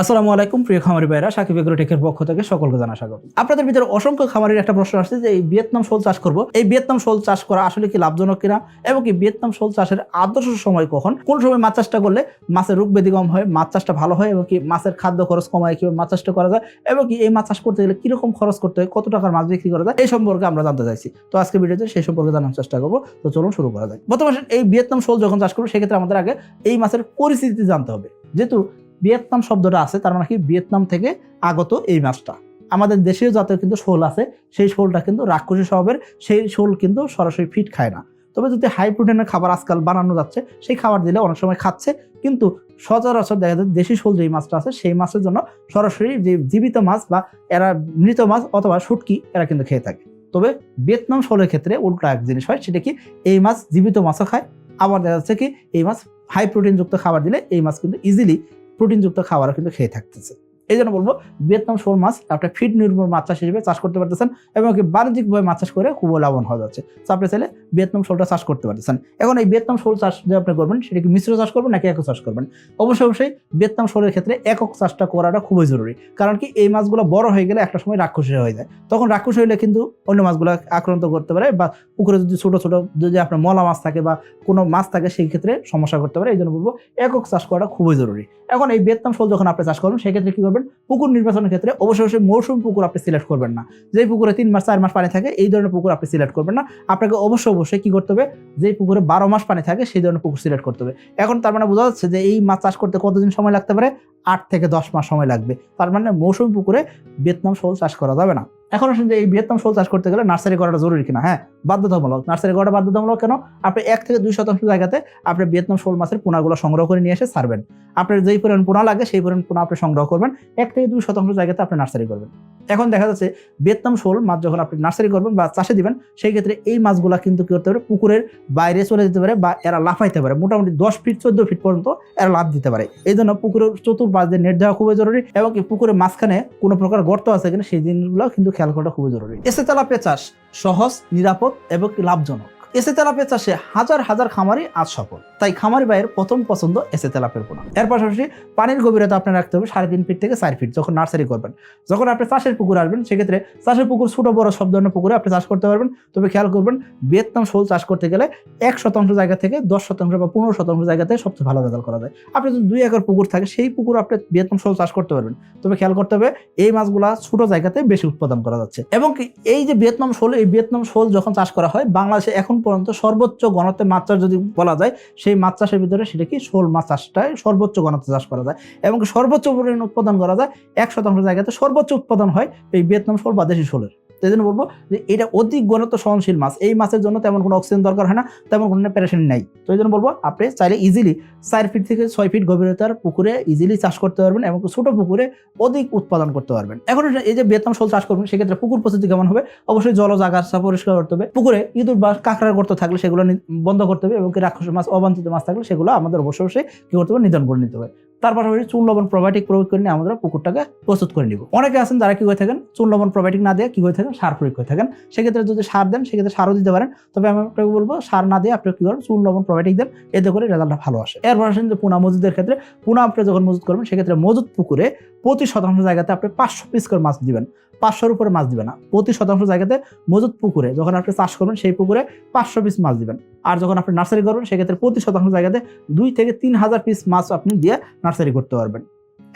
আসসালামু আলাইকুম, প্রিয় খামারি ভাইরা সাকিব এগ্রোটেকের পক্ষ থেকে সকলকে জানা স্বাগত। আপনাদের ভিতরে অসংখ্য খামারির একটা প্রশ্ন আসছে যে, এই ভিয়েতনাম শোল চাষ করব? এই ভিয়েতনাম শোল চাষ করা আসলে কি লাভজনক কিনা? এবং কি ভিয়েতনাম শোল চাষের আদর্শ সময় কখন? কোন সময় মাছ চাষটা করলে মাছের রোগ ব্যাধি কম হয়, মাছ চাষটা ভালো হয়, এবং কি মাছের খাদ্য খরচ কমায়, কীভাবে মাছ চাষটা করা যায়, এবং কি এই মাছ চাষ করতে গেলে কীরকম খরচ করতে হয়, কত টাকার মাছ বিক্রি করা যায়, এই সম্পর্কে আমরা জানতে চাইছি। তো আজকে ভিডিওতে সেই সম্পর্কে জানার চেষ্টা করব। তো চলুন শুরু করা যায় বর্তমানে এই ভিয়েতনাম শোল যখন চাষ করব, সেক্ষেত্রে আমাদের আগে এই মাছের পরিস্থিতি জানতে হবে। যেহেতু ভিয়েতনাম শব্দটা আছে, তার মানে কি ভিয়েতনাম থেকে আগত এই মাছটা। আমাদের দেশীয় জাতীয় কিন্তু শোল আছে, সেই শোলটা কিন্তু রাক্ষসী স্বভাবের, সেই শোল কিন্তু সরাসরি ফিট খায় না। তবে যদি হাই প্রোটিনের খাবার আজকাল বানানো যাচ্ছে, সেই খাবার দিলে অনেক সময় খাচ্ছে, কিন্তু সচরাচর দেখা যায় দেশি শোল যেই মাছটা আছে, সেই মাছের জন্য সরাসরি যে জীবিত মাছ বা এরা মৃত মাছ অথবা শুটকি, এরা কিন্তু খেয়ে থাকে। তবে ভিয়েতনাম শোলের ক্ষেত্রে উল্টা এক জিনিস হয়, সেটা কি এই মাছ জীবিত মাছও খায়, আবার দেখা যাচ্ছে কি এই মাছ হাই প্রোটিনযুক্ত খাবার দিলে এই মাছ কিন্তু ইজিলি প্রোটিনযুক্ত খাবারও কিন্তু খেয়ে থাকতেছে। এই জন্য বলব ভিয়েতনাম শোল মাছ একটা ফিট নির্ভর মাছ চাষ হিসেবে চাষ করতে পারতেছেন এবং কি বাণিজ্যিকভাবে মাছ চাষ করে খুব লাভবান হওয়া যাচ্ছে। তো আপনি চাইলে ভিয়েতনাম শোলটা চাষ করতে পারতেছেন। এখন এই ভিয়েতনাম শোল চাষ যে আপনি করবেন, সেটা কি মিশ্র চাষ করবেন নাকি একক চাষ করবেন? অবশ্যই অবশ্যই ভিয়েতনাম শোলের ক্ষেত্রে একক চাষটা করাটা খুবই জরুরি। কারণ কি এই মাছগুলো বড় হয়ে গেলে একটা সময় রাক্ষসী হয়ে যায়। তখন রাক্ষসী হলে কিন্তু অন্য মাছগুলো আক্রান্ত করতে পারে বা পুকুরে যদি ছোট ছোট যদি আপনার মলা মাছ থাকে বা কোনো মাছ থাকে, সেই ক্ষেত্রে সমস্যা করতে পারে। এই জন্য বলব একক চাষ করাটা খুবই জরুরি। এখন এই ভিয়েতনাম শোল যখন আপনি চাষ করবেন, সেক্ষেত্রে কি পুকুর নির্বাচনের ক্ষেত্রে অবশ্যই অবশ্যই মৌসুম পুকুর আপনি সিলেক্ট করবেন না। যে পুকুরে তিন মাস, চার মাস পানি থাকে, এই ধরনের পুকুর আপনি সিলেক্ট করবেন না। আপনাকে অবশ্যই অবশ্যই কী করতে হবে? যেই পুকুরে বারো মাস পানি থাকে, সেই ধরনের পুকুর সিলেক্ট করতে হবে। এখন তার মানে বোঝা যাচ্ছে যে এই মাছ চাষ করতে কতদিন সময় লাগতে পারে? আট থেকে দশ মাস সময় লাগবে। তার মানে মৌসুমি পুকুরে বেতনাম সহ চাষ করা যাবে না। এখন আসেন যে এই বৃহত্তম শোল চাষ করতে গেলে নার্সারি করাটা জরুরি কিনা? হ্যাঁ বাধ্যতামূলক। নার্সারি করাটা বাধ্যতামূলক কেন? আপনি এক থেকে দুই শতাংশ জায়গাতে আপনি ভিয়েতনাম শোল মাছের পোনাগুলো সংগ্রহ করে নিয়ে এসে সারবেন। আপনার যেই পরিমাণ পোনা লাগে, সেই পরিমাণ পোনা আপনি সংগ্রহ করবেন। এক থেকে দুই শতাংশ জায়গাতে আপনি নার্সারি করবেন। এখন দেখা যাচ্ছে ভিয়েতনাম শোল মাছ যখন আপনি নার্সারি করবেন বা চাষে দিবেন, সেই ক্ষেত্রে এই মাছগুলা কিন্তু কি করতে পারে? পুকুরের বাইরে চলে যেতে পারে বা এরা লাফাইতে পারে। মোটামুটি দশ ফিট চোদ্দ ফিট পর্যন্ত এরা লাভ দিতে পারে। এই জন্য পুকুরের চতুর্পাশ দিয়ে নেট দেওয়া খুবই জরুরি এবং পুকুরের মাঝখানে কোনো প্রকার গর্ত আছে কিনা, সেই জিনিসগুলো কিন্তু খেয়াল করাটা খুবই জরুরি। এসে তেলাপিয়া চাষ সহজ, নিরাপদ এবং লাভজনক। এসে তেলাপিয়া চাষে হাজার হাজার খামারি আজ সফল। তাই খামারি ভাইয়ের প্রথম পছন্দ এসে তেলাপের পোনা। এর পাশাপাশি পানির গভীরতা আপনার রাখতে হবে সাড়ে তিন ফিট থেকে চার ফিট যখন নার্সারি করবেন। যখন আপনি চাষের পুকুর আসবেন, সেক্ষেত্রে চাষের পুকুর ছোটো, বড় সব ধরনের পুকুরে আপনি চাষ করতে পারবেন। তবে খেয়াল করবেন ভিয়েতনাম শোল চাষ করতে গেলে এক শতাংশ জায়গা থেকে দশ শতাংশ বা পনেরো শতাংশ জায়গাতে সবচেয়ে ভালো রেজাল্ট করা যায়। আপনি যদি দুই একর পুকুর থাকে, সেই পুকুর আপনি ভিয়েতনাম শোল চাষ করতে পারবেন। তবে খেয়াল করতে হবে, এই মাছগুলা ছোট জায়গাতে বেশি উৎপাদন করা যাচ্ছে। এবং এই যে ভিয়েতনাম শোল, এই ভিয়েতনাম শোল যখন চাষ করা হয়, বাংলাদেশে এখন পর্যন্ত সর্বোচ্চ গণতে মাছ চাষ যদি বলা যায়, সেই মাছ চাষের ভিতরে সেটা কি শোল মাছ চাষটাই সর্বোচ্চ গণতে চাষ করা যায় এবং সর্বোচ্চ পরিমাণ উৎপাদন করা যায়, এক শতাংশ জায়গাতে সর্বোচ্চ উৎপাদন হয় এই ভিয়েতনাম শোল বা দেশি শোলের। সেই জন্য বলব যে এটা অধিক ঘনত্ব সহনশীল মাছ। এই মাছের জন্য তেমন কোনো অক্সিজেন দরকার হয় না, তেমন কোনো প্যারেশানি নাই। তো এই জন্য বলব, আপনি চাইলে ইজিলি চার ফিট থেকে ছয় ফিট গভীরতার পুকুরে ইজিলি চাষ করতে পারবেন এবং ছোট পুকুরে অধিক উৎপাদন করতে পারবেন। এখন এই যে বেতন শোল চাষ করবেন, সেক্ষেত্রে পুকুর পদ্ধতি কেমন হবে? অবশ্যই জলজ আগাছা পরিষ্কার করতে হবে। পুকুরে ইঁদুর বা কাঁকড়ার গর্ত থাকলে সেগুলো বন্ধ করতে হবে এবং রাক্ষস মাছ, অবাঞ্ছিত মাছ থাকলে সেগুলো আমাদের অবশ্যই কি করতে হবে? নিধন করে নিতে হবে। তার পাশাপাশি চুন লবণ প্রোবায়োটিক প্রয়োগ করে নিয়ে আমরা পুকুরটাকে প্রস্তুত করে নিব। অনেকে আছেন যারা কি করে থাকেন, চুন লবণ প্রোবায়োটিক না দিয়ে কি করে থাকেন, সার প্রয়োগ করে থাকেন। সেক্ষেত্রে যদি সার দেন, সেক্ষেত্রে সারও দিতে পারেন। তবে আমি আপনাকে বলব, সার না দিয়ে আপনি কি করেন চুন লবণ প্রোবায়োটিক দেন, এতে করে রেজাল্টটা ভালো আসে। এরপর আসেন যে পুনা মজুদের ক্ষেত্রে, পুনা আপনি যখন মজুদ করবেন, সেক্ষেত্রে মজুদ পুকুরে প্রতি শতাংশ জায়গাতে আপনি পাঁচশো পিস করে মাছ দিবেন। পাঁচশোর উপরে মাছ দিবে না। প্রতি শতাংশ জায়গাতে মজুত পুকুরে যখন আপনি চাষ করবেন, সেই পুকুরে পাঁচশো পিস মাছ দিবেন। আর যখন আপনি নার্সারি করবেন, সেক্ষেত্রে প্রতি শতাংশ জায়গাতে দুই থেকে তিন হাজার পিস মাছ আপনি দিয়ে নার্সারি করতে পারবেন।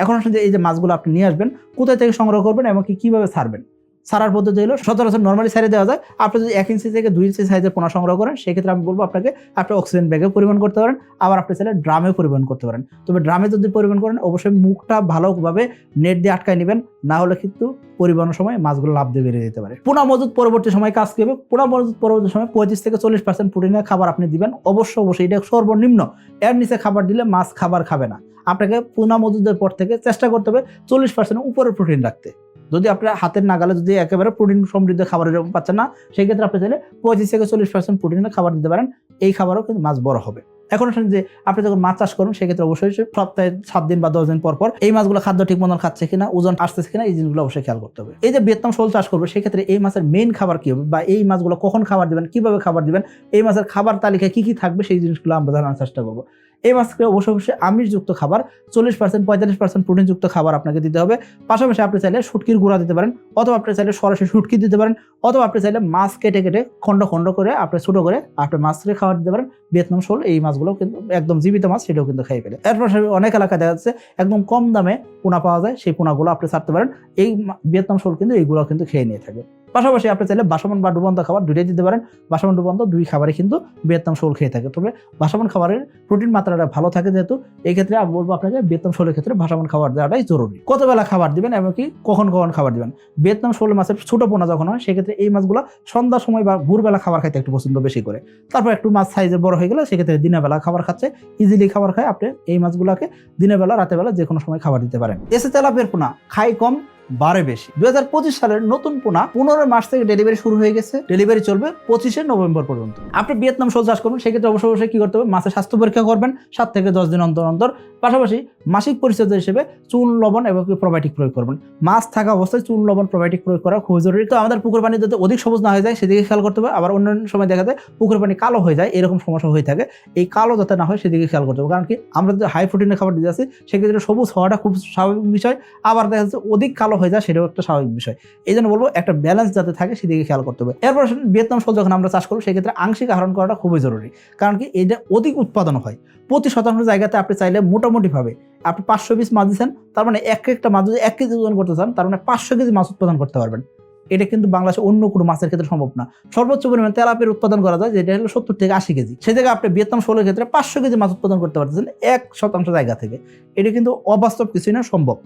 এখন আসলে এই যে মাছগুলো আপনি নিয়ে আসবেন, কোথায় থেকে সংগ্রহ করবেন এবং কি কীভাবে ছাড়বেন? ছাড়ার পদ্ধতি হলো সচরাচর নর্মালি সাইডে দেওয়া যায়। আপনি যদি এক ইঞ্চি থেকে দুই ইঞ্চি সাইজের পোনা সংগ্রহ করেন, সেক্ষেত্রে আমি বলব আপনাকে আপনি অক্সিজেন ব্যাগে পরিমাণ করতে পারেন, আবার আপনি চাইলে ড্রামে পরিমাণ করতে পারেন। তবে ড্রামে যদি পরিমাণ করেন, অবশ্যই মুখটা ভালোভাবে নেট দিয়ে আটকায় নেবেন, না হলে কিন্তু পরিবহনের সময় মাছগুলো লাভ দিয়ে বেরিয়ে যেতে পারে। পোনা মজুদ পরবর্তী সময় কাজ করবে পোনা মজুদ পরবর্তী সময় পঁয়ত্রিশ থেকে চল্লিশ পার্সেন্ট প্রোটিনের খাবার আপনি দিবেন। অবশ্যই অবশ্যই এটা সর্বনিম্ন। এর নিচে খাবার দিলে মাছ খাবার খাবে না। আপনাকে পোনা মজুদের পর থেকে চেষ্টা করতে হবে চল্লিশ পার্সেন্ট উপরে প্রোটিন রাখতে। যদি আপনার হাতের নাগালে যদি একেবারে প্রোটিন সমৃদ্ধ খাবার পাচ্ছেন না সেই ক্ষেত্রে আপনি চাইলে পঁয়ত্রিশ থেকে চল্লিশ পার্সেন্ট প্রোটিনের খাবার দিতে পারেন। এই খাবারও কিন্তু মাছ বড় হবে। এখন আসেন যে আপনি যখন মাছ চাষ করুন, সেক্ষেত্রে অবশ্যই সপ্তাহে সাত দিন বা দশ দিন পর পর এই মাছগুলো খাদ্য ঠিক মতন খাচ্ছে কিনা, ওজন আসতেছে কিনা, এই জিনিসগুলো অবশ্যই খেয়াল করতে হবে। এই যে ভিয়েতনাম শোল চাষ করবে, সেক্ষেত্রে এই মাছের মেইন খাবার কি হবে বা এই মাছগুলো কখন খাবার দিবেন, কীভাবে খাবার দিবেন, এই মাছের খাবার তালিকায় কি কি থাকবে, সেই জিনিসগুলো আমরা জানার চেষ্টা করব। এই মাছকে অবশ্যই অবশ্যই আমিষযুক্ত খাবার, চল্লিশ পার্সেন্ট পঁয়তাল্লিশ পার্সেন্ট প্রোটিনযুক্ত খাবার আপনাকে দিতে হবে। পাশাপাশি আপনি চাইলে শুটকির গুঁড়া দিতে পারেন, অথবা আপনি চাইলে সরাসরি শুটকি দিতে পারেন, অথবা আপনি চাইলে মাছ কেটে কেটে খণ্ড খণ্ড করে আপনি ছোটো করে আপনি মাছকে খাবার দিতে পারেন। ভিয়েতনাম শোল, এই মাছগুলো কিন্তু একদম জীবিত মাছ, সেটাও কিন্তু খাই ফেলে। এর অনেক এলাকায় দেখা যাচ্ছে একদম কম দামে পোনা পাওয়া যায়, সেই পোনাগুলো আপনি ছাড়তে পারেন। এই ভিয়েতনাম শোল কিন্তু এইগুলো কিন্তু খেয়ে নিয়ে থাকে। পাশাপাশি আপনি চাইলে বাসমান বা ডুবন্ত খাবার দুইটাই দিতে পারেন। বাসমান, ডুবন্ত দুই খাবারই কিন্তু ভিয়েতনাম শোল খেয়ে থাকে। তবে বাসমান খাবারের প্রোটিন মাত্রাটা ভালো থাকে যেহেতু এই ক্ষেত্রে আমি বলব আপনাকে ভিয়েতনাম শোলের ক্ষেত্রে ভাসামান খাবার দেওয়াটাই জরুরি। কত বেলা খাবার দিবেন এবং কি কখন কখন খাবার দিবেন? ভিয়েতনাম শোল মাছের ছোট পোনা যখন হয়, সেক্ষেত্রে এই মাছগুলো সন্ধ্যার সময় বা ভোরবেলা খাবার খাইতে একটু পছন্দ বেশি করে। তারপর একটু মাছ সাইজে বড় হয়ে গেলে সেক্ষেত্রে দিনের বেলা খাবার খাচ্ছে। ইজিলি খাবার খায় আপনি এই মাছগুলোকে দিনের বেলা রাতের বেলা যে কোনো সময় খাবার দিতে পারেন। এসে তেলাপের পোনা, খাই কম বারে বেশি। দু হাজার পঁচিশ সালের নতুন পোনা পনেরো মাস থেকে ডেলিভারি শুরু হয়ে গেছে। ডেলিভারি চলবে পঁচিশে নভেম্বর পর্যন্ত। আপনি ভিয়েতনাম শোল চাষ করবেন সেক্ষেত্রে অবশ্যই অবশ্যই কি করতে হবে? মাছের স্বাস্থ্য পরীক্ষা করবেন, সাত থেকে দশ দিন অন্তর অন্তর। পাশাপাশি মাসিক পরিচর্যা হিসেবে চুন লবণ এবং প্রোবায়োটিক প্রয়োগ করবেন। মাছ থাকা অবস্থায় চুন লবণ প্রোবায়োটিক প্রয়োগ করা খুবই জরুরি। তো আমাদের পুকুর পানি যাতে অধিক সবুজ না হয়ে যায়, সেদিকে খেয়াল করতে হবে। আবার অন্যান্য সময় দেখা যায় পুকুর পানি কালো হয়ে যায়, এরকম সমস্যা হয়ে থাকে। এই কালো যাতে না হয়, সেদিকে খেয়াল করতে হবে। কারণ কি আমরা যদি হাই প্রোটিনের খাবার দিতে আসি সেক্ষেত্রে সবুজ হওয়াটা খুব স্বাভাবিক বিষয়। আবার দেখা যাচ্ছে অধিক কালো হয়ে যায় সেটাও একটা স্বাভাবিক বিষয়। এই জন্য বলব একটা ব্যালেন্স যাতে থাকে সেদিকে খেয়াল করতে হবে। এরপর ভিয়েতনাম শোল যখন আমরা চাষ করব, সেক্ষেত্রে আংশিক আহরণ করাটা খুবই জরুরি। কারণ কি, এটা অধিক উৎপাদন হয়। প্রতি শতাংশ জায়গাতে আপনি চাইলে মোটামুটিভাবে আপনি পাঁচশো পিস মাছ দিচ্ছেন, তার মানে এক একটা মাছ যদি এক কেজি ওজন করতে চান, তার মানে পাঁচশো কেজি মাছ উৎপাদন করতে পারবেন। এটা কিন্তু বাংলাদেশে অন্য কোনো মাছের ক্ষেত্রে সম্ভব না। সর্বোচ্চ পরিমাণ তেলাপের উৎপাদন করা যায়, যেটা হলো সত্তর থেকে আশি কেজি। সে জায়গায় আপনি ভিয়েতনাম শোলের ক্ষেত্রে পাঁচশো কেজি মাছ উৎপাদন করতে পারতেছেন এক শতাংশ জায়গা থেকে। এটা কিন্তু অবাস্তব কিছুই না, সম্ভব।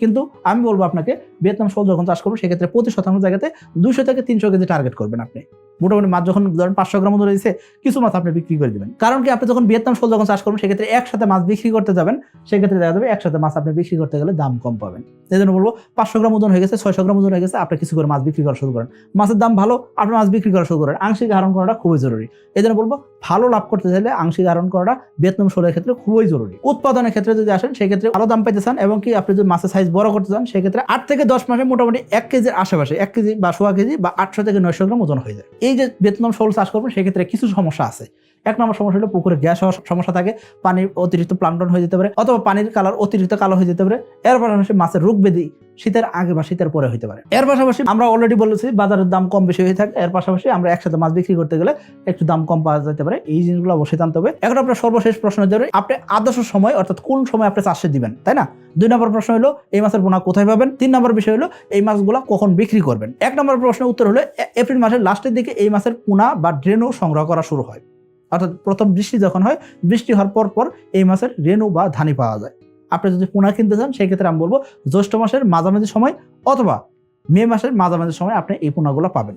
কিন্তু আমি বলব আপনাকে, ভিয়েতনাম শোল যখন চাষ করবেন, সেক্ষেত্রে প্রতি শতাংশ জায়গাতে দুশো থেকে তিনশো কেজি টার্গেট করবেন আপনি। মোটামুটি মাছ যখন ধরেন পাঁচশো গ্রাম মতো রয়েছে, কিছু মাছ আপনি বিক্রি করে দেবেন। কারণ কি, আপনি যখন ভিয়েতনাম শোল যখন চাষ করবেন, সেক্ষেত্রে একসাথে মাছ বিক্রি করতে যাবেন, সেক্ষেত্রে দেখা যাবে একসাথে মাছ আপনি বিক্রি করতে গেলে দাম কম পাবেন। এই জন্য বলব, পাঁচশো গ্রাম ওজন হয়ে গেছে, ছয়শো গ্রাম ওজন হয়ে গেছে, আপনি কিছু করে মাছ বিক্রি করা শুরু করেন। মাছের দাম ভালো, আপনি মাছ বিক্রি করা শুরু করেন। আংশিক আহরণ করাটা খুবই জরুরি। এই জন্য বলব, ভালো লাভ করতে চাইলে আংশিক আহরণ করাটা ভিয়েতনাম শোলের ক্ষেত্রে খুবই জরুরি। উৎপাদনের ক্ষেত্রে যদি আসেন, সেক্ষেত্রে ভালো দাম পেতে চান, এবং কি আপনি যদি মাছের সাইজ বড় করতে চান, সেক্ষেত্রে আট থেকে দশ মাসে মোটামুটি এক কেজির আশেপাশে, এক কেজি বা সোয়া কেজি বা আটশো থেকে নয়শো গ্রাম ওজন হয়ে যায়। এই যে বেতনাম শোল চাষ করবেন সেক্ষেত্রে কিছু সমস্যা আছে। এক নম্বর সমস্যা হলো পুকুরে গ্যাস হওয়ার সমস্যা থাকে, পানির অতিরিক্ত প্লান্টন হয়ে যেতে পারে অথবা পানির কালার অতিরিক্ত কালো হয়ে যেতে পারে। এর পাশাপাশি মাছের রোগ ব্যাধি শীতের আগে বা শীতের পরে হতে পারে। এর পাশাপাশি আমরা অলরেডি বলেছি বাজারের দাম কম বেশি হয়ে থাকে, এর পাশাপাশি আমরা একসাথে মাছ বিক্রি করতে গেলে একটু দাম কম পাওয়া যেতে পারে। এই জিনিসগুলো অবশ্যই জানতে হবে। এখন আপনার সর্বশেষ প্রশ্ন পারে, আপনি আদর্শ সময় অর্থাৎ কোন সময় আপনি চাষে দিবেন, তাই না? দুই নম্বর প্রশ্ন হলো, এই মাছের পোনা কোথায় পাবেন? তিন নম্বর বিষয় হলো, এই মাছগুলো কখন বিক্রি করবেন? এক নম্বর প্রশ্নের উত্তর হলো এপ্রিল মাসের লাস্টের দিকে এই মাছের পোনা বা ড্রেনও সংগ্রহ করা শুরু হয়। অর্থাৎ প্রথম বৃষ্টি যখন হয়, বৃষ্টি হওয়ার পর পর এই মাছের রেণু বা ধানি পাওয়া যায়। আপনি যদি পোনা কিনতে চান সেক্ষেত্রে আমি বলব জ্যৈষ্ঠ মাসের মাঝামাঝি সময় অথবা মে মাসের মাঝামাঝি সময় আপনি এই পোনাগুলো পাবেন।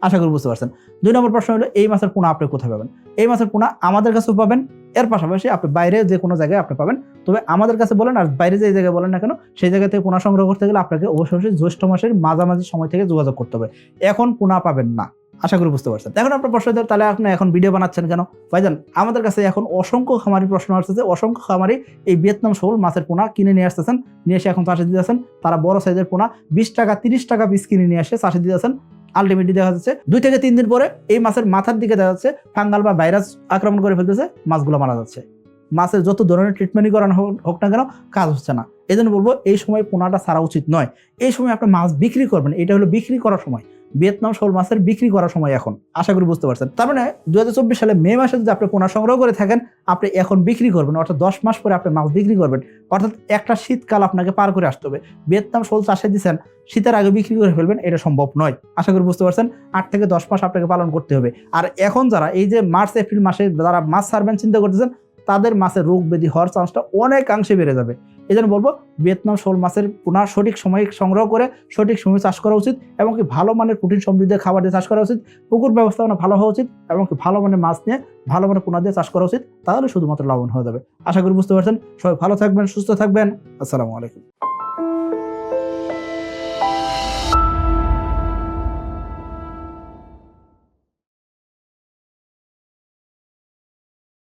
আশা করি বুঝতে পারছেন। দুই নম্বর প্রশ্ন হলো, এই মাছের পোনা আপনি কোথায় পাবেন? এই মাছের পোনা আমাদের কাছেও পাবেন, এর পাশাপাশি আপনি বাইরে যে কোনো জায়গায় আপনি পাবেন। তবে আমাদের কাছে বলেন আর বাইরে যে জায়গায় বলেন না কেন, সেই জায়গা থেকে পোনা সংগ্রহ করতে গেলে আপনাকে অবশ্যই জ্যৈষ্ঠ মাসের মাঝামাঝি সময় থেকে যোগাযোগ করতে হবে। এখন পোনা পাবেন না। আশা করি বুঝতে পারছেন। এখন আপনার প্রশ্ন তাহলে আপনি এখন ভিডিও বানাচ্ছেন কেন? ভাইজান, আমাদের কাছে এখন অসংখ্য খামারি প্রশ্ন আসতেছে। অসংখ্য খামারি এই ভিয়েতনাম শোল মাছের পোনা কিনে নিয়ে আসতেছেন, নিয়ে এসে এখন চাষে দিতেছেন। তারা বড় সাইজের পোনা, বিশ টাকা, তিরিশ টাকা পিস কিনে নিয়ে এসে চাষে দিতেছেন। আলটিমেটলি দেখা যাচ্ছে, দুই থেকে তিন দিন পরে এই মাছের মাথার দিকে দেখা যাচ্ছে, ফাঙ্গাল বা ভাইরাস আক্রমণ করে ফেলতেছে, মাছগুলো মারা যাচ্ছে। মাছের যত ধরনের ট্রিটমেন্টই করানো হোক না কেন, কাজ হচ্ছে না। এই জন্য বলব, এই সময় পোনাটা ছাড়া উচিত নয়। এই সময় আপনি মাছ বিক্রি করবেন, এটা হলো বিক্রি করার সময়। ভিয়েতনাম শোল মাছের বিক্রি করার সময় এখন, আশা করি বুঝতে পারছেন। তার মানে দু হাজার চব্বিশ সালে মে মাসে যদি আপনি পোনা সংগ্রহ করে থাকেন, আপনি এখন বিক্রি করবেন, অর্থাৎ দশ মাস পরে আপনি মাছ বিক্রি করবেন। অর্থাৎ একটা শীতকাল আপনাকে পার করে আসতে হবে। ভিয়েতনাম শোল চাষে দিচ্ছেন শীতের আগে বিক্রি করে ফেলবেন, এটা সম্ভব নয়। আশা করি বুঝতে পারছেন, আট থেকে দশ মাস আপনাকে পালন করতে হবে। আর এখন যারা, এই যে মার্চ, এপ্রিল মাসে যারা মাছ ছাড়বেন, চিন্তা করতেছেন, তাদের মাছের রোগ ব্যাধি হওয়ার চান্সটা অনেকাংশে বেড়ে যাবে। এই জন্য বলব ভিয়েতনাম শোল মাছের পোনা সঠিক সময়ে সংগ্রহ করে সঠিক সময়ে চাষ করা উচিত এবং কি ভালো মানের প্রোটিন সমৃদ্ধ খাবার দিয়ে চাষ করা উচিত। পুকুর ব্যবস্থাপনা ভালো হওয়া উচিত এবং কি ভালো মানের মাছ নিয়ে ভালো মানের পোনা দিয়ে চাষ করা উচিত, তাহলে শুধুমাত্র লাভবান হয়ে যাবে। আশা করি বুঝতে পারছেন। সবাই ভালো থাকবেন, সুস্থ থাকবেন। আসসালামু আলাইকুম।